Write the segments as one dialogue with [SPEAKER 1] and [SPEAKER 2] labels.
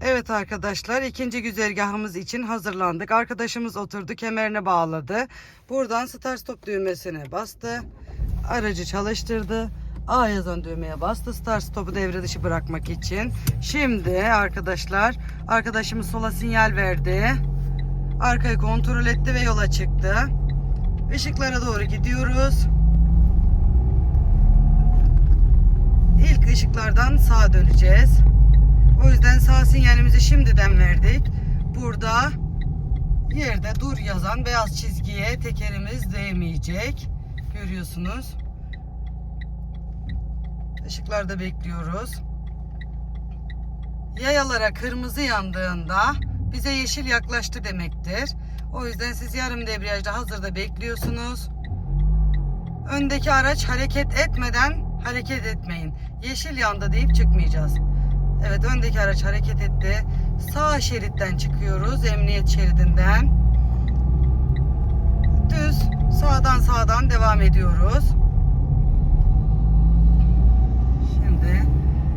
[SPEAKER 1] Evet arkadaşlar ikinci güzergahımız için hazırlandık. Arkadaşımız oturdu kemerine bağladı. Buradan start stop düğmesine bastı. Aracı çalıştırdı. A yazan düğmeye bastı. Start stop'u devre dışı bırakmak için. Şimdi arkadaşlar arkadaşımız sola sinyal verdi. Arkayı kontrol etti ve yola çıktı. Işıklara doğru gidiyoruz. İlk ışıklardan sağa döneceğiz. O yüzden sağ sinyalimizi şimdiden verdik. Burada yerde dur yazan beyaz çizgiye tekerimiz değmeyecek. Görüyorsunuz. Işıklarda bekliyoruz. Yayalara kırmızı yandığında bize yeşil yaklaştı demektir. O yüzden siz yarım debriyajda hazırda bekliyorsunuz. Öndeki araç hareket etmeden hareket etmeyin. Yeşil yandı deyip çıkmayacağız. Evet öndeki araç hareket etti. Sağ şeritten çıkıyoruz. Emniyet şeridinden. Düz sağdan sağdan devam ediyoruz. Şimdi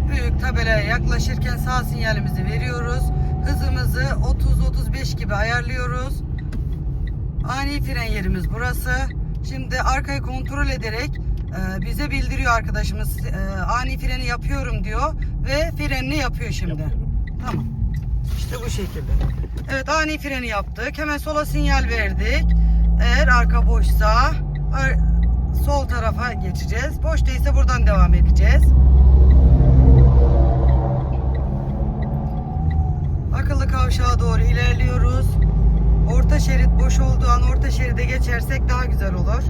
[SPEAKER 1] büyük tabelaya yaklaşırken sağ sinyalimizi veriyoruz. Hızımızı 30-35 gibi ayarlıyoruz. Ani fren yerimiz burası. Şimdi arkayı kontrol ederek e, bize bildiriyor arkadaşımız. E, ani freni yapıyorum diyor ve frenini yapıyor şimdi. Tamam. İşte bu şekilde. Evet ani freni yaptık. Hemen sola sinyal verdik. Eğer arka boşsa ar- sol tarafa geçeceğiz. Boş değilse buradan devam edeceğiz. Akıllı kavşağa doğru ilerliyoruz. Orta şerit boş olduğu an orta şeride geçersek daha güzel olur.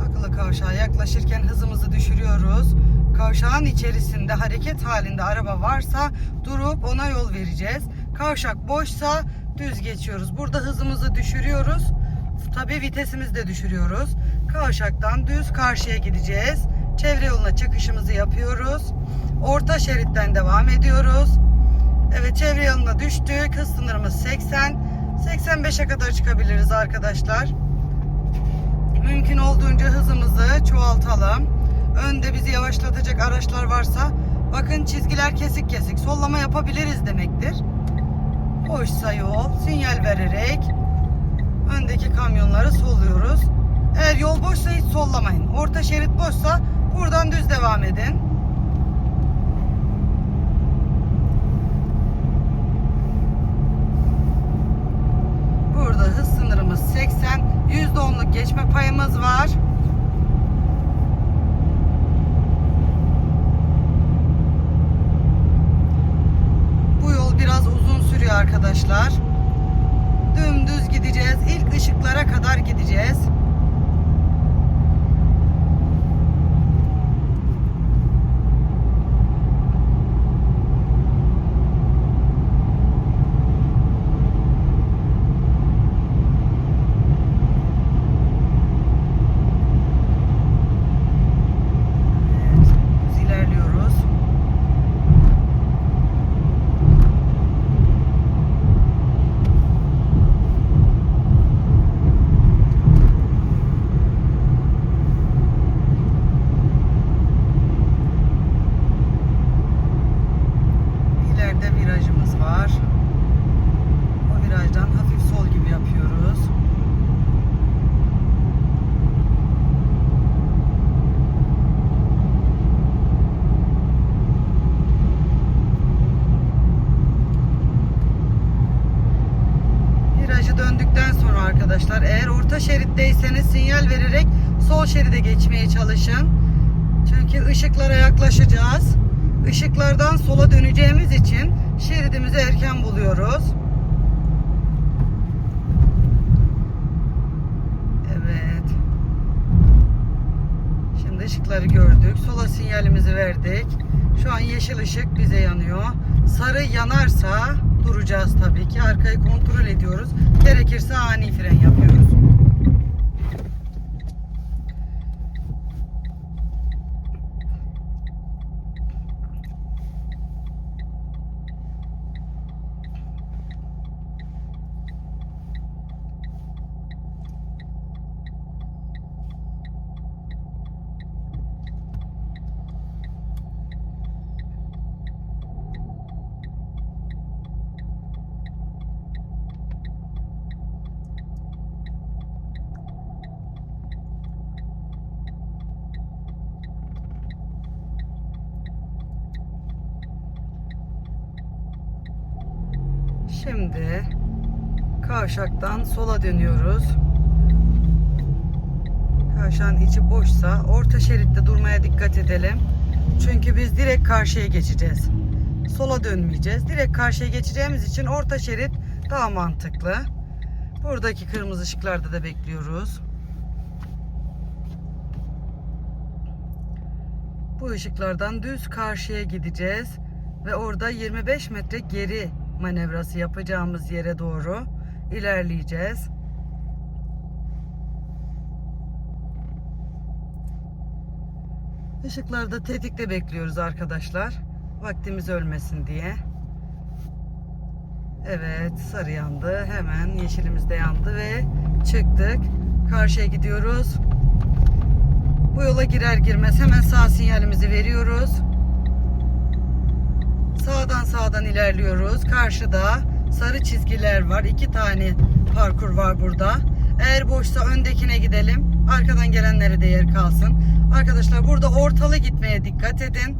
[SPEAKER 1] Akıllı kavşağa yaklaşırken hızımızı düşürüyoruz. Kavşağın içerisinde hareket halinde araba varsa durup ona yol vereceğiz. Kavşak boşsa düz geçiyoruz. Burada hızımızı düşürüyoruz. Tabii vitesimizi de düşürüyoruz. Kavşaktan düz karşıya gideceğiz. Çevre yoluna çıkışımızı yapıyoruz. Orta şeritten devam ediyoruz. Evet çevre yoluna düştük. Hız sınırımız 80. 85'e kadar çıkabiliriz arkadaşlar. Mümkün olduğunca hızımızı çoğaltalım. Önde bizi yavaşlatacak araçlar varsa bakın çizgiler kesik kesik sollama yapabiliriz demektir. Boşsa yol sinyal vererek öndeki kamyonları solluyoruz. Eğer yol boşsa hiç sollamayın. Orta şerit boşsa buradan düz devam edin. Burada sınırımız 80. %10'luk geçme payımız var. Bu yol biraz uzun sürüyor arkadaşlar. Dümdüz gideceğiz. İlk ışıklara kadar gideceğiz. Evet, biz ilerliyoruz. İleride virajımız var. O virajdan hafif sol gibi yapıyoruz. Virajı döndükten sonra arkadaşlar eğer orta şeritteyseniz sinyal vererek sol şeride geçmeye çalışın. Çünkü ışıklara yaklaşacağız. Işıklardan sola döneceğimiz için şeridimizi erken buluyoruz. Evet. Şimdi ışıkları gördük. Sola sinyalimizi verdik. Şu an yeşil ışık bize yanıyor. Sarı yanarsa duracağız tabii ki. Arkayı kontrol ediyoruz. Gerekirse ani fren yapıyoruz. Şimdi kavşaktan sola dönüyoruz. Kavşağın içi boşsa orta şeritte durmaya dikkat edelim. Çünkü biz direkt karşıya geçeceğiz. Sola dönmeyeceğiz. Direkt karşıya geçeceğimiz için orta şerit daha mantıklı. Buradaki kırmızı ışıklarda da bekliyoruz. Bu ışıklardan düz karşıya gideceğiz ve orada 25 metre geri manevrası yapacağımız yere doğru ilerleyeceğiz. Işıklarda tetikte bekliyoruz arkadaşlar. Vaktimiz ölmesin diye. Evet sarı yandı. Hemen yeşilimiz de yandı ve çıktık. Karşıya gidiyoruz. Bu yola girer girmez hemen sağ sinyalimizi veriyoruz. Sağdan sağdan ilerliyoruz. Karşıda sarı çizgiler var. İki tane parkur var burada. Eğer boşsa öndekine gidelim. Arkadan gelenlere de yer kalsın. Arkadaşlar burada ortalı gitmeye dikkat edin.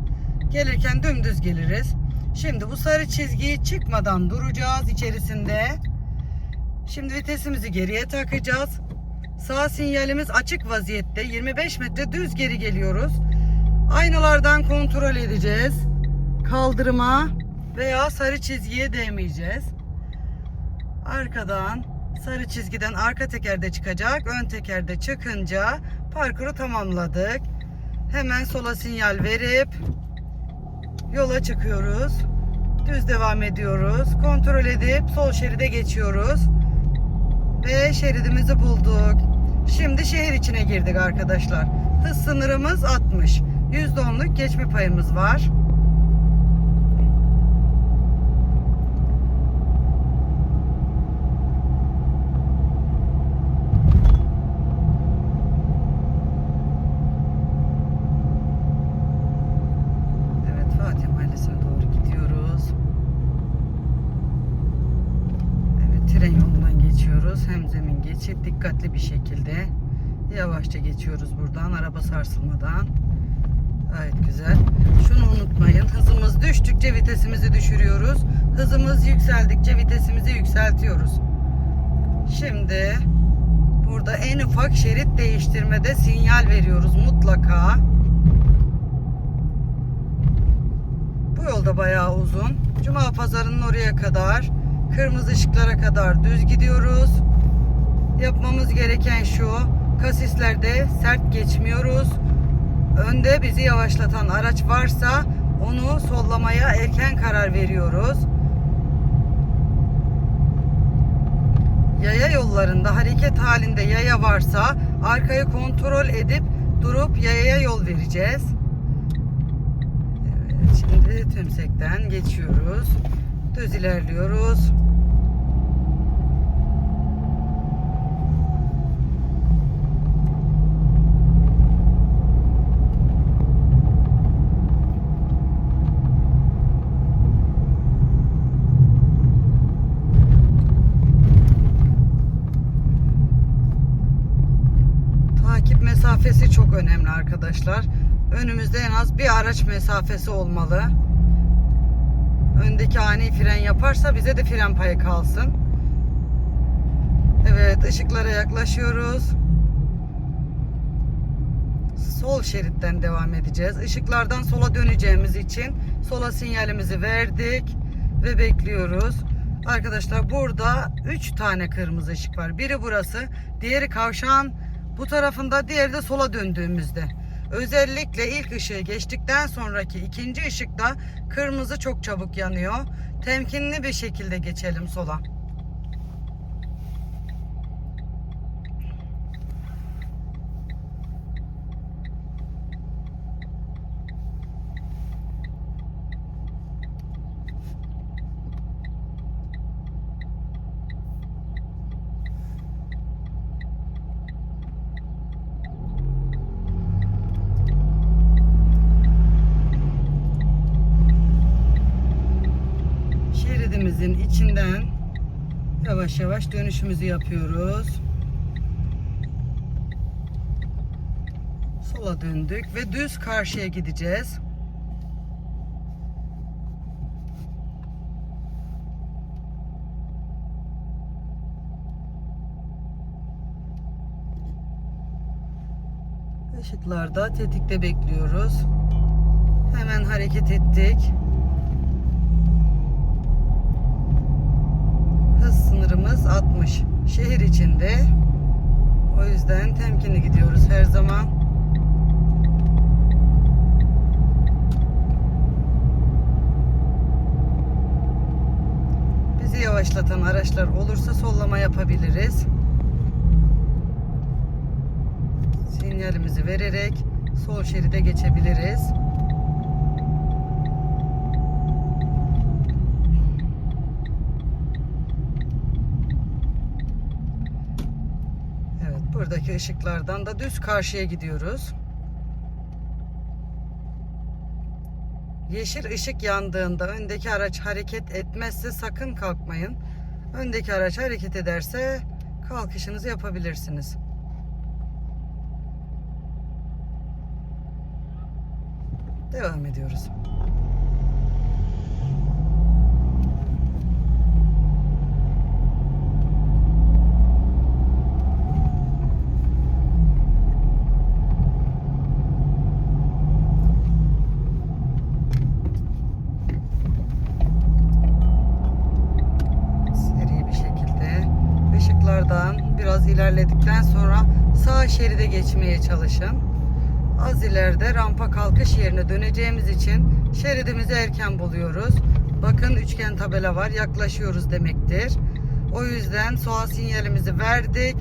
[SPEAKER 1] Gelirken dümdüz geliriz. Şimdi bu sarı çizgiyi çıkmadan duracağız içerisinde. Şimdi vitesimizi geriye takacağız. Sağ sinyalimiz açık vaziyette. 25 metre düz geri geliyoruz. Aynalardan kontrol edeceğiz. Kaldırıma veya sarı çizgiye değmeyeceğiz. Arkadan sarı çizgiden arka tekerde çıkacak. Ön tekerde çıkınca parkuru tamamladık. Hemen sola sinyal verip yola çıkıyoruz. Düz devam ediyoruz. Kontrol edip sol şeride geçiyoruz. Ve şeridimizi bulduk. Şimdi şehir içine girdik arkadaşlar. Hız sınırımız 60. %10'luk geçme payımız var. Evet Fatih Mahallesi'ne doğru gidiyoruz. Evet tren yolundan geçiyoruz. Hem zemin geçit dikkatli bir şekilde yavaşça geçiyoruz buradan araba sarsılmadan. Gayet güzel. Şunu unutmayın. Hızımız düştükçe vitesimizi düşürüyoruz. Hızımız yükseldikçe vitesimizi yükseltiyoruz. Şimdi burada en ufak şerit değiştirmede sinyal veriyoruz mutlaka. Bu yolda bayağı uzun. Cuma pazarının oraya kadar, kırmızı ışıklara kadar düz gidiyoruz. Yapmamız gereken şu, kasislerde sert geçmiyoruz. Önde bizi yavaşlatan araç varsa onu sollamaya erken karar veriyoruz. Yaya yollarında hareket halinde yaya varsa arkayı kontrol edip durup yayaya yol vereceğiz. Evet, şimdi tümsekten geçiyoruz. Düz ilerliyoruz. Takip mesafesi çok önemli arkadaşlar. Önümüzde en az bir araç mesafesi olmalı. Öndeki ani fren yaparsa bize de fren payı kalsın. Evet ışıklara yaklaşıyoruz. Sol şeritten devam edeceğiz. Işıklardan sola döneceğimiz için sola sinyalimizi verdik ve bekliyoruz. Arkadaşlar burada 3 tane kırmızı ışık var. Biri burası, diğeri kavşağın bu tarafında, diğeri de sola döndüğümüzde. Özellikle ilk ışığı geçtikten sonraki ikinci ışıkta kırmızı çok çabuk yanıyor. Temkinli bir şekilde geçelim sola. içinden yavaş yavaş dönüşümüzü yapıyoruz. Sola döndük ve düz karşıya gideceğiz. Işıklarda tetikte bekliyoruz. Hemen hareket ettik. Sınırımız 60. Şehir içinde. O yüzden temkinli gidiyoruz her zaman. Bizi yavaşlatan araçlar olursa sollama yapabiliriz. Sinyalimizi vererek sol şeride geçebiliriz. Evet, buradaki ışıklardan da düz karşıya gidiyoruz. Yeşil ışık yandığında öndeki araç hareket etmezse sakın kalkmayın. Öndeki araç hareket ederse kalkışınızı yapabilirsiniz. Devam ediyoruz. Seri bir şekilde ışıklardan biraz ilerledikten sonra sağ şeride geçmeye çalışın. Az ileride rampa kalkış yerine döneceğimiz için şeridimizi erken buluyoruz. Bakın üçgen tabela var. Yaklaşıyoruz demektir. O yüzden soğa sinyalimizi verdik.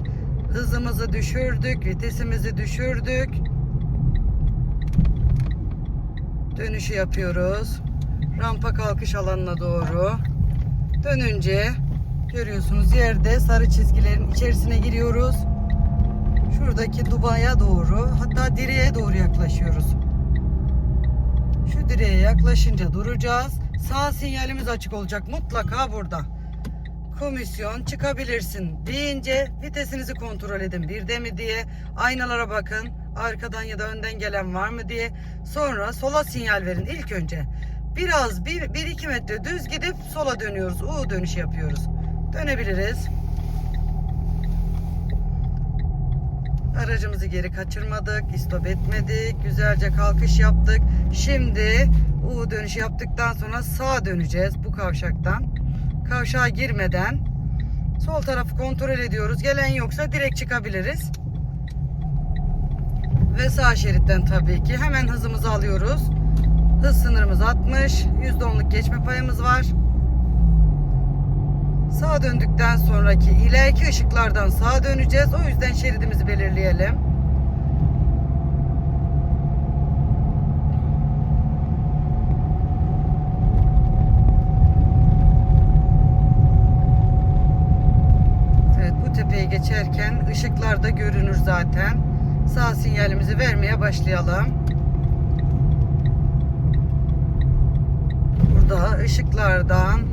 [SPEAKER 1] Hızımızı düşürdük. Vitesimizi düşürdük. Dönüşü yapıyoruz. Rampa kalkış alanına doğru. Dönünce görüyorsunuz yerde sarı çizgilerin içerisine giriyoruz. Şuradaki dubaya doğru hatta direğe doğru yaklaşıyoruz. Şu direğe yaklaşınca duracağız. Sağ sinyalimiz açık olacak mutlaka burada. Komisyon çıkabilirsin deyince vitesinizi kontrol edin. Birde mi diye aynalara bakın. Arkadan ya da önden gelen var mı diye. Sonra sola sinyal verin ilk önce. Biraz 1-2 metre düz gidip sola dönüyoruz. U dönüş yapıyoruz. Dönebiliriz. Aracımızı geri kaçırmadık, istop etmedik, güzelce kalkış yaptık. Şimdi U dönüşü yaptıktan sonra sağa döneceğiz bu kavşaktan. Kavşağa girmeden sol tarafı kontrol ediyoruz. Gelen yoksa direkt çıkabiliriz. Ve sağ şeritten tabii ki hemen hızımızı alıyoruz. Hız sınırımız 60, %10'luk geçme payımız var. Sağa döndükten sonraki ileriki ışıklardan sağa döneceğiz. O yüzden şeridimizi belirleyelim. Evet bu tepeyi geçerken ışıklar da görünür zaten. Sağ sinyalimizi vermeye başlayalım. Burada ışıklardan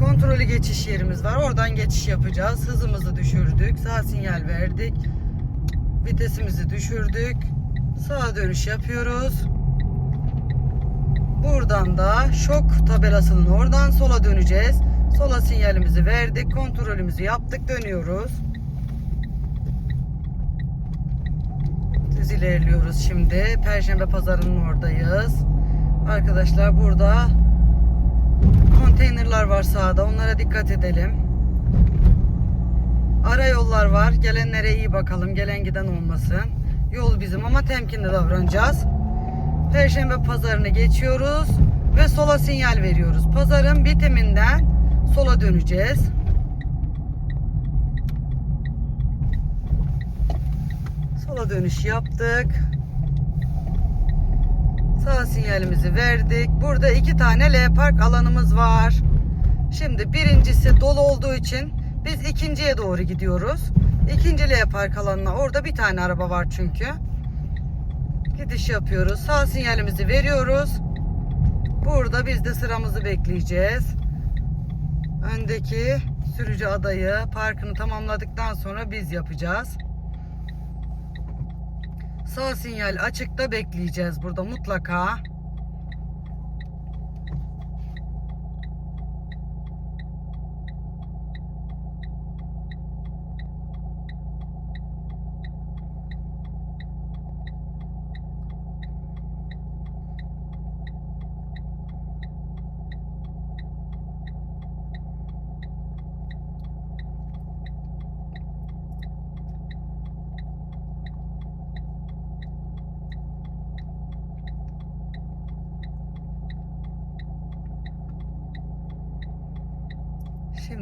[SPEAKER 1] kontrolü geçiş yerimiz var. Oradan geçiş yapacağız. Hızımızı düşürdük. Sağ sinyal verdik. Vitesimizi düşürdük. Sağa dönüş yapıyoruz. Buradan da şok tabelasının oradan sola döneceğiz. Sola sinyalimizi verdik. Kontrolümüzü yaptık. Dönüyoruz. Düz ilerliyoruz şimdi. Perşembe pazarının oradayız. Arkadaşlar burada konteynerlar var sağda. Onlara dikkat edelim. Ara yollar var. Gelenlere iyi bakalım. Gelen giden olmasın. Yol bizim ama temkinli davranacağız. Perşembe pazarını geçiyoruz ve sola sinyal veriyoruz. Pazarın bitiminden sola döneceğiz. Sola dönüş yaptık. Sağ sinyalimizi verdik. Burada iki tane L park alanımız var. Şimdi birincisi dolu olduğu için biz ikinciye doğru gidiyoruz. İkinci L park alanına orada bir tane araba var çünkü. Gidiş yapıyoruz. Sağ sinyalimizi veriyoruz. Burada biz de sıramızı bekleyeceğiz. Öndeki sürücü adayı parkını tamamladıktan sonra biz yapacağız. Sağ sinyal açıkta bekleyeceğiz burada mutlaka.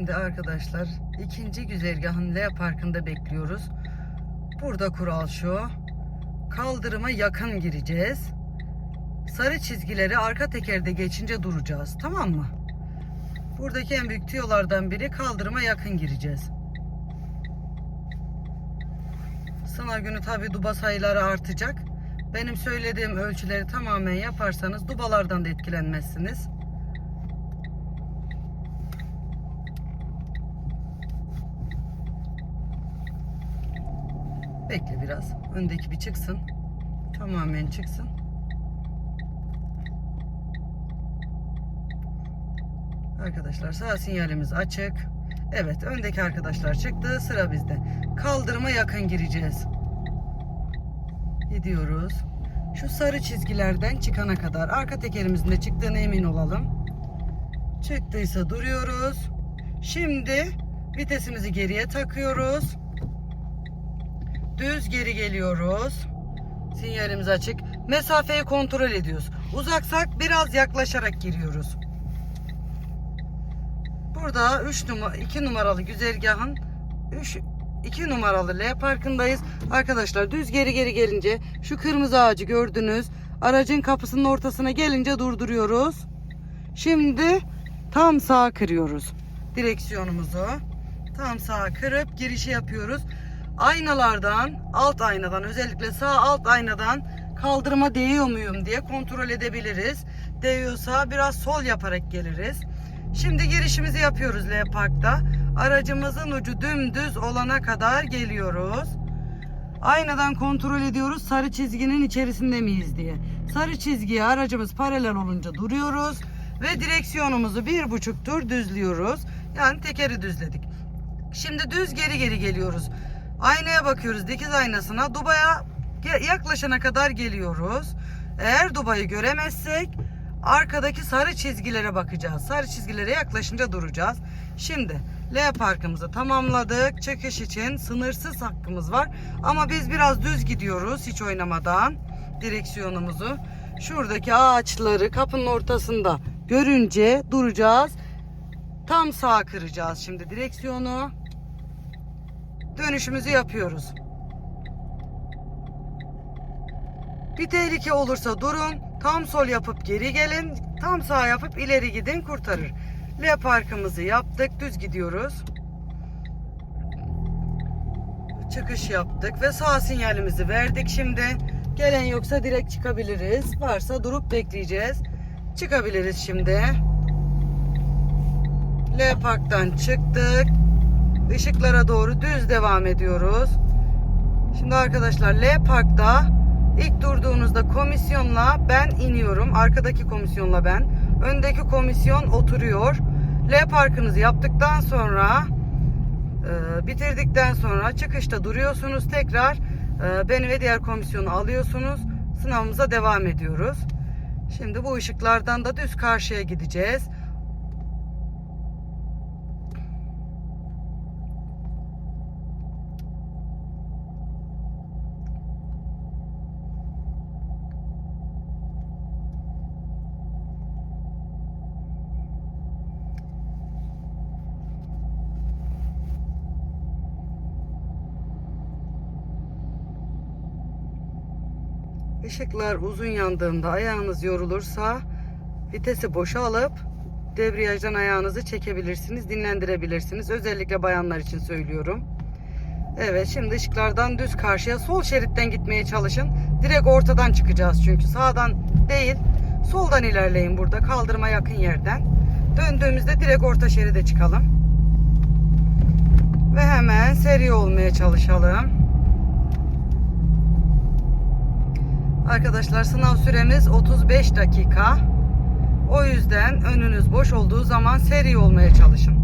[SPEAKER 1] Şimdi arkadaşlar ikinci güzergahın L Parkı'nda bekliyoruz. Burada kural şu. Kaldırıma yakın gireceğiz. Sarı çizgileri arka tekerde geçince duracağız. Tamam mı? Buradaki en büyük tüyolardan biri kaldırıma yakın gireceğiz. Sınav günü tabi duba sayıları artacak. Benim söylediğim ölçüleri tamamen yaparsanız dubalardan da etkilenmezsiniz. Bekle biraz. Öndeki bir çıksın. Tamamen çıksın. Arkadaşlar sağ sinyalimiz açık. Evet öndeki arkadaşlar çıktı. Sıra bizde. Kaldırıma yakın gireceğiz. Gidiyoruz. Şu sarı çizgilerden çıkana kadar arka tekerimizin de çıktığına emin olalım. Çıktıysa duruyoruz. Şimdi vitesimizi geriye takıyoruz. Düz geri geliyoruz. Sinyalimiz açık. Mesafeyi kontrol ediyoruz. Uzaksak biraz yaklaşarak giriyoruz. Burada 3 numara 2 numaralı güzergahın 3 2 numaralı L parkındayız. Arkadaşlar düz geri geri gelince şu kırmızı ağacı gördünüz. Aracın kapısının ortasına gelince durduruyoruz. Şimdi tam sağa kırıyoruz. Direksiyonumuzu tam sağa kırıp girişi yapıyoruz. Aynalardan, alt aynadan özellikle sağ alt aynadan kaldırıma değiyor muyum diye kontrol edebiliriz. Değiyorsa biraz sol yaparak geliriz. Şimdi girişimizi yapıyoruz L Park'ta. Aracımızın ucu dümdüz olana kadar geliyoruz. Aynadan kontrol ediyoruz sarı çizginin içerisinde miyiz diye. Sarı çizgiye aracımız paralel olunca duruyoruz ve direksiyonumuzu bir buçuk tur düzlüyoruz. Yani tekeri düzledik. Şimdi düz geri geri geliyoruz. Aynaya bakıyoruz dikiz aynasına. Dubaya yaklaşana kadar geliyoruz. Eğer dubayı göremezsek arkadaki sarı çizgilere bakacağız. Sarı çizgilere yaklaşınca duracağız. Şimdi L parkımızı tamamladık. Çıkış için sınırsız hakkımız var. Ama biz biraz düz gidiyoruz hiç oynamadan direksiyonumuzu. Şuradaki ağaçları kapının ortasında görünce duracağız. Tam sağ kıracağız şimdi direksiyonu. Dönüşümüzü yapıyoruz. Bir tehlike olursa durun. Tam sol yapıp geri gelin. Tam sağ yapıp ileri gidin kurtarır. L parkımızı yaptık. Düz gidiyoruz. Çıkış yaptık ve sağ sinyalimizi verdik şimdi. Gelen yoksa direkt çıkabiliriz. Varsa durup bekleyeceğiz. Çıkabiliriz şimdi. L parktan çıktık. Işıklara doğru düz devam ediyoruz. Şimdi arkadaşlar L parkta ilk durduğunuzda komisyonla ben iniyorum. Arkadaki komisyonla ben. Öndeki komisyon oturuyor. L parkınızı yaptıktan sonra e, bitirdikten sonra çıkışta duruyorsunuz. Tekrar e, beni ve diğer komisyonu alıyorsunuz. Sınavımıza devam ediyoruz. Şimdi bu ışıklardan da düz karşıya gideceğiz. Işıklar uzun yandığında ayağınız yorulursa vitesi boşa alıp debriyajdan ayağınızı çekebilirsiniz, dinlendirebilirsiniz. Özellikle bayanlar için söylüyorum. Evet şimdi ışıklardan düz karşıya sol şeritten gitmeye çalışın. Direkt ortadan çıkacağız çünkü sağdan değil soldan ilerleyin burada kaldırıma yakın yerden. Döndüğümüzde direkt orta şeride çıkalım. Ve hemen seri olmaya çalışalım. Arkadaşlar sınav süremiz 35 dakika. O yüzden önünüz boş olduğu zaman seri olmaya çalışın.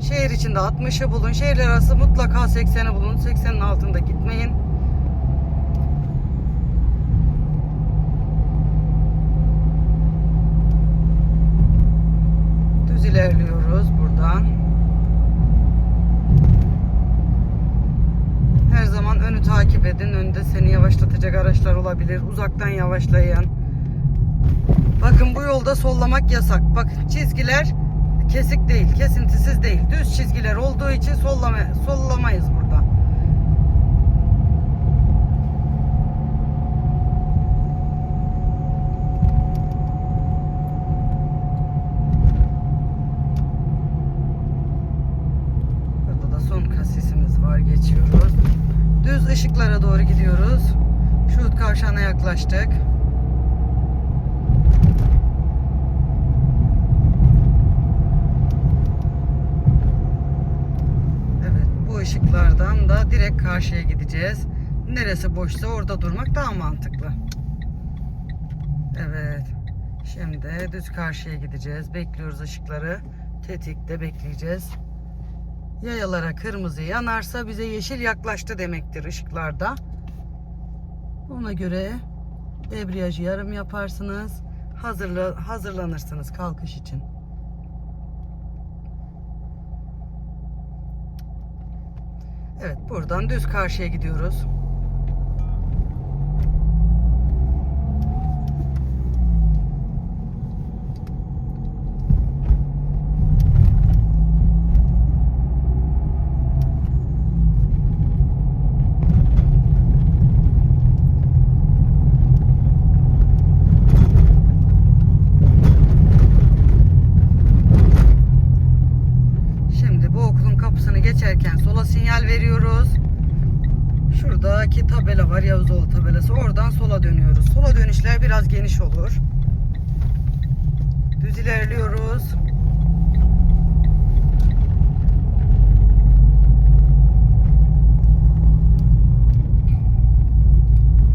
[SPEAKER 1] Şehir içinde 60'ı bulun. Şehirler arası mutlaka 80'i bulun. 80'in altında gitmeyin. Düz ilerliyoruz buradan. Her zaman önü takip edin. Önde seni yavaşlatacak araçlar olabilir. Uzaktan yavaşlayın. Bakın bu yolda sollamak yasak. Bakın çizgiler kesik değil, kesintisiz değil. Düz çizgiler olduğu için sollama, sollamayız burada. Burada da son kasisimiz var. Geçiyoruz. Düz ışıklara doğru gidiyoruz. Şuhut kavşağına yaklaştık. Evet bu ışıklardan da direkt karşıya gideceğiz. Neresi boşsa orada durmak daha mantıklı. Evet. Şimdi düz karşıya gideceğiz. Bekliyoruz ışıkları. Tetikte bekleyeceğiz. Yayalara kırmızı yanarsa bize yeşil yaklaştı demektir ışıklarda. Ona göre debriyajı yarım yaparsınız. Hazırla, hazırlanırsınız kalkış için. Evet buradan düz karşıya gidiyoruz. Şimdi bu okulun kapısını geçerken sola sinyal veriyoruz. Şuradaki tabela var Yavuzoğlu tabelası. Oradan sola dönüyoruz. Sola dönüşler olur. Düz ilerliyoruz.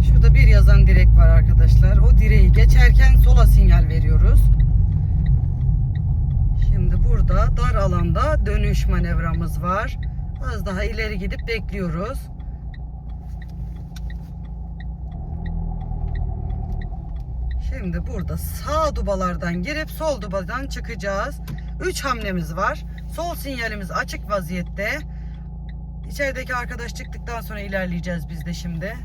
[SPEAKER 1] Şurada bir yazan direk var arkadaşlar. O direği geçerken sola sinyal veriyoruz. Şimdi burada dar alanda dönüş manevramız var. Az daha ileri gidip bekliyoruz. Şimdi burada sağ dubalardan girip sol dubadan çıkacağız. 3 hamlemiz var. Sol sinyalimiz açık vaziyette. İçerideki arkadaş çıktıktan sonra ilerleyeceğiz biz de şimdi.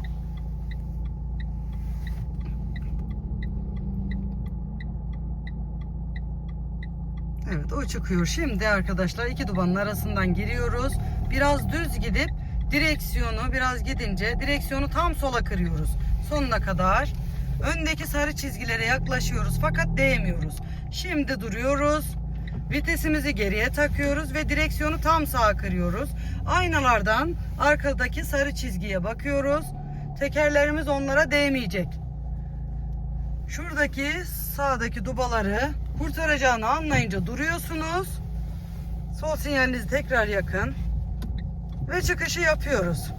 [SPEAKER 1] Evet o çıkıyor. Şimdi arkadaşlar iki dubanın arasından giriyoruz. Biraz düz gidip direksiyonu biraz gidince direksiyonu tam sola kırıyoruz. Sonuna kadar. Öndeki sarı çizgilere yaklaşıyoruz fakat değmiyoruz. Şimdi duruyoruz. Vitesimizi geriye takıyoruz ve direksiyonu tam sağa kırıyoruz. Aynalardan arkadaki sarı çizgiye bakıyoruz. Tekerlerimiz onlara değmeyecek. Şuradaki sağdaki dubaları kurtaracağını anlayınca duruyorsunuz. Sol sinyalinizi tekrar yakın. Ve çıkışı yapıyoruz.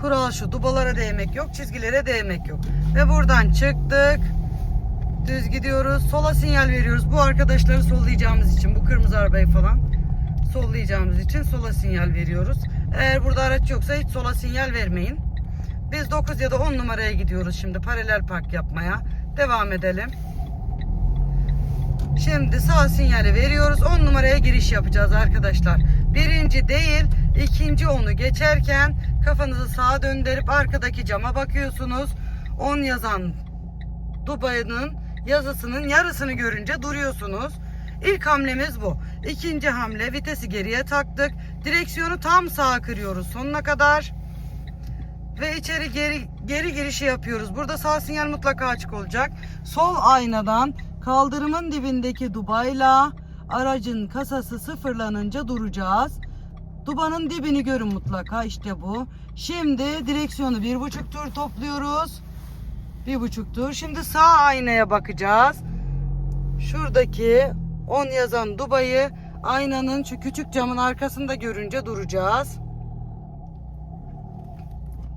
[SPEAKER 1] Kural şu dubalara değmek yok, çizgilere değmek yok. Ve buradan çıktık. Düz gidiyoruz. Sola sinyal veriyoruz. Bu arkadaşları sollayacağımız için, bu kırmızı arabayı falan sollayacağımız için sola sinyal veriyoruz. Eğer burada araç yoksa hiç sola sinyal vermeyin. Biz 9 ya da 10 numaraya gidiyoruz şimdi paralel park yapmaya. Devam edelim. Şimdi sağ sinyali veriyoruz. 10 numaraya giriş yapacağız arkadaşlar. Birinci değil, ikinci onu geçerken kafanızı sağa döndürüp arkadaki cama bakıyorsunuz. 10 yazan Dubai'nin yazısının yarısını görünce duruyorsunuz. İlk hamlemiz bu. İkinci hamle vitesi geriye taktık. Direksiyonu tam sağa kırıyoruz sonuna kadar. Ve içeri geri, geri girişi yapıyoruz. Burada sağ sinyal mutlaka açık olacak. Sol aynadan kaldırımın dibindeki dubayla aracın kasası sıfırlanınca duracağız. Dubanın dibini görün mutlaka işte bu. Şimdi direksiyonu bir buçuk tur topluyoruz. Bir buçuk tur. Şimdi sağ aynaya bakacağız. Şuradaki 10 yazan dubayı aynanın şu küçük camın arkasında görünce duracağız.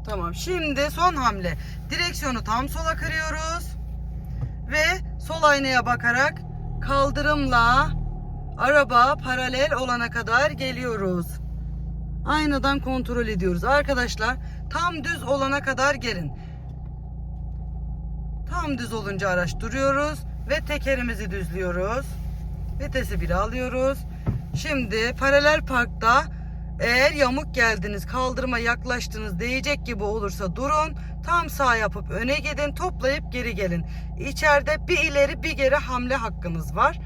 [SPEAKER 1] Tamam. Şimdi son hamle. Direksiyonu tam sola kırıyoruz. Ve sol aynaya bakarak kaldırımla araba paralel olana kadar geliyoruz. Aynadan kontrol ediyoruz. Arkadaşlar tam düz olana kadar gelin. Tam düz olunca araç duruyoruz ve tekerimizi düzlüyoruz. Vitesi bile alıyoruz. Şimdi paralel parkta eğer yamuk geldiniz, kaldırıma yaklaştınız, değecek gibi olursa durun. Tam sağ yapıp öne gidin, toplayıp geri gelin. İçeride bir ileri bir geri hamle hakkınız var.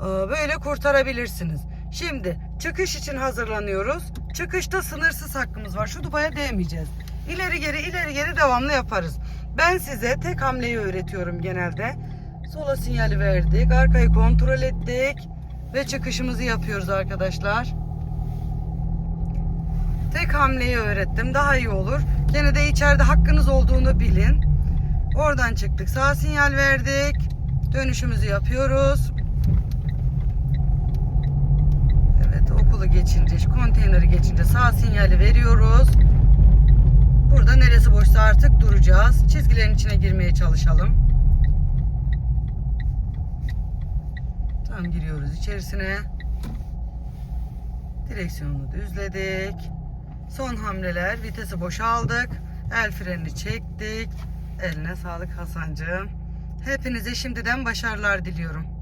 [SPEAKER 1] Ee, Böyle kurtarabilirsiniz. Şimdi çıkış için hazırlanıyoruz. Çıkışta sınırsız hakkımız var. Şu dubaya değmeyeceğiz. İleri geri ileri geri devamlı yaparız. Ben size tek hamleyi öğretiyorum genelde. Sola sinyali verdik. Arkayı kontrol ettik. Ve çıkışımızı yapıyoruz arkadaşlar. Tek hamleyi öğrettim. Daha iyi olur. Gene de içeride hakkınız olduğunu bilin. Oradan çıktık. Sağ sinyal verdik. Dönüşümüzü yapıyoruz. Okulu geçince, konteyneri geçince sağ sinyali veriyoruz. Burada neresi boşsa artık duracağız. Çizgilerin içine girmeye çalışalım. Tam giriyoruz içerisine. Direksiyonu düzledik. Son hamleler. Vitesi boşaldık. El frenini çektik. Eline sağlık Hasancığım. Hepinize şimdiden başarılar diliyorum.